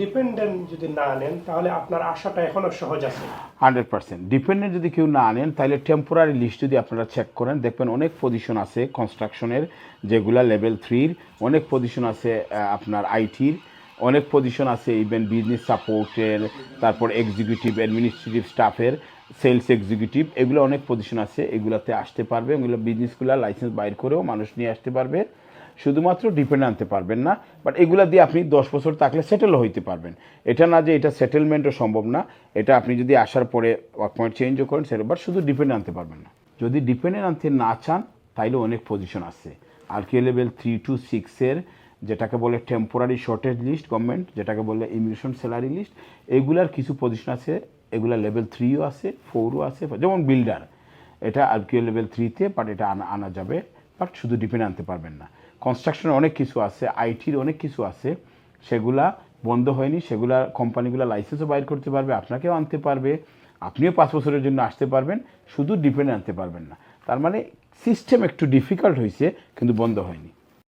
Dependent যদি না নেন, তাহলে আপনার আশাটা এখনও সহজ আছে। Hundred percent. ডিপেন্ডেন্ট যদি কেউ না আনেন তাহলে টেম্পোরারি লিস্ট যদি আপনারা চেক করেন, দেখবেন অনেক পজিশন আছে কনস্ট্রাকশনের যেগুলা লেভেল থ্রির অনেক পজিশন আছে আপনার আইটির অনেক পজিশন আছে ইভেন বিজনেস সাপোর্টের তারপর এক্সিকিউটিভ অ্যাডমিনিস্ট্রেটিভ স্টাফের সেলস এক্সিকিউটিভ এগুলো অনেক পজিশন আছে, এগুলাতে আসতে পারবে, এগুলো বিজনেসগুলো লাইসেন্স বাইর করেও মানুষ নিয়ে আসতে পারবে। শুধুমাত্র ডিপেন্ড আনতে পারবেন না বাট এগুলা দিয়ে আপনি দশ বছর থাকলে সেটেলও হইতে পারবেন। এটা না যে এটা সেটেলমেন্টও সম্ভব না, এটা আপনি যদি আসার পরে ওয়ার্ক পয়েন্ট চেঞ্জও করেন, সেটা বাট শুধু ডিপেন্ড আনতে পারবেন না। যদি ডিপেন্ডেন্ট আনতে না চান, তাইলে অনেক পজিশন আছে। আর কে লেভেল থ্রি টু সিক্সের যেটাকে বলে টেম্পোরারি শর্টেজ লিস্ট গভর্নমেন্ট যেটাকে বলে ইমিগ্রেশন স্যালারি লিস্ট এগুলার কিছু পজিশন আছে, এগুলা লেভেল থ্রিও আছে ফোরও আছে, যেমন বিল্ডার এটা আর কিউ লেভেল থ্রিতে বাট এটা আনা আনা যাবে। বাট শুধু ডিপেন্ড আনতে পারবেন না। কনস্ট্রাকশনের অনেক কিছু আছে আইটির অনেক কিছু আছে, সেগুলা বন্ধ হয়নি, সেগুলা কোম্পানিগুলো লাইসেন্সও বাইর করতে পারবে, আপনাকেও আনতে পারবে, আপনিও পাঁচ বছরের জন্য আসতে পারবেন, শুধু ডিপেন্ড আনতে পারবেন না। তার মানে সিস্টেম একটু ডিফিকাল্ট হয়েছে, কিন্তু বন্ধ হয়নি।